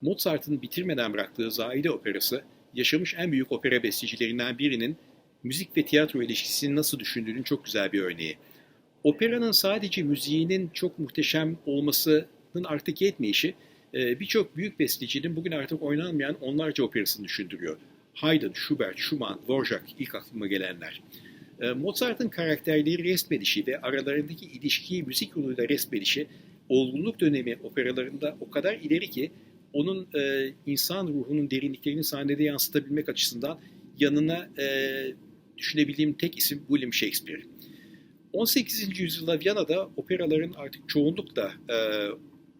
Mozart'ın bitirmeden bıraktığı Zaide Operası, yaşamış en büyük opera bestecilerinden birinin müzik ve tiyatro ilişkisini nasıl düşündüğünün çok güzel bir örneği. Operanın sadece müziğinin çok muhteşem olmasının artık yetmeyişi, e, birçok büyük bestecinin bugün artık oynanmayan onlarca operasını düşündürüyor. Haydn, Schubert, Schumann, Dvorak ilk aklıma gelenler. E, Mozart'ın karakterleri resmedişi ve aralarındaki ilişkiyi müzik yoluyla resmedişi olgunluk dönemi operalarında o kadar ileri ki onun e, insan ruhunun derinliklerini sahnede yansıtabilmek açısından yanına e, düşünebildiğim tek isim William Shakespeare. 18. yüzyılda Viyana'da operaların artık çoğunlukla e,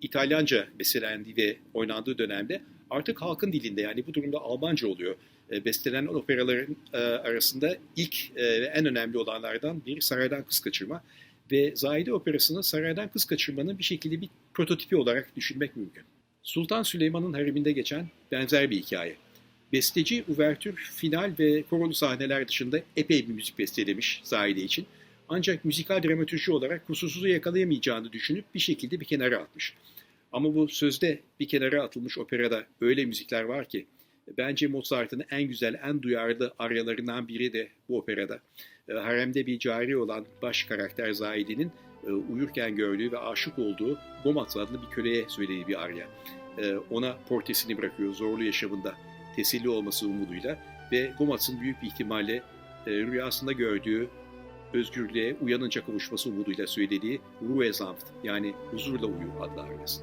İtalyanca bestelendiği ve oynandığı dönemde artık halkın dilinde yani bu durumda Almanca oluyor. E, bestelenen operaların e, arasında ilk e, ve en önemli olanlardan biri Saraydan Kız Kaçırma ve Zahide Operası'nı Saraydan Kız Kaçırma'nın bir şekilde bir prototipi olarak düşünmek mümkün. Sultan Süleyman'ın hareminde geçen benzer bir hikaye. Besteci uvertür, final ve korolu sahneler dışında epey bir müzik bestelemiş Zahide için. Ancak müzikal dramatürji olarak kusursuzu yakalayamayacağını düşünüp bir şekilde bir kenara atmış. Ama bu sözde bir kenara atılmış operada öyle müzikler var ki bence Mozart'ın en güzel, en duyarlı aryalarından biri de bu operada. E, haremde bir cari olan baş karakter Zahide'nin e, uyurken gördüğü ve aşık olduğu Gomatz adlı bir köleye söylediği bir arya. E, ona portresini bırakıyor zorlu yaşamında teselli olması umuduyla ve Gomatz'ın büyük bir ihtimalle rüyasında gördüğü özgürlüğe uyanınca kavuşması umuduyla söylediği Ruhe sanft yani huzurla uyu adlı aryası.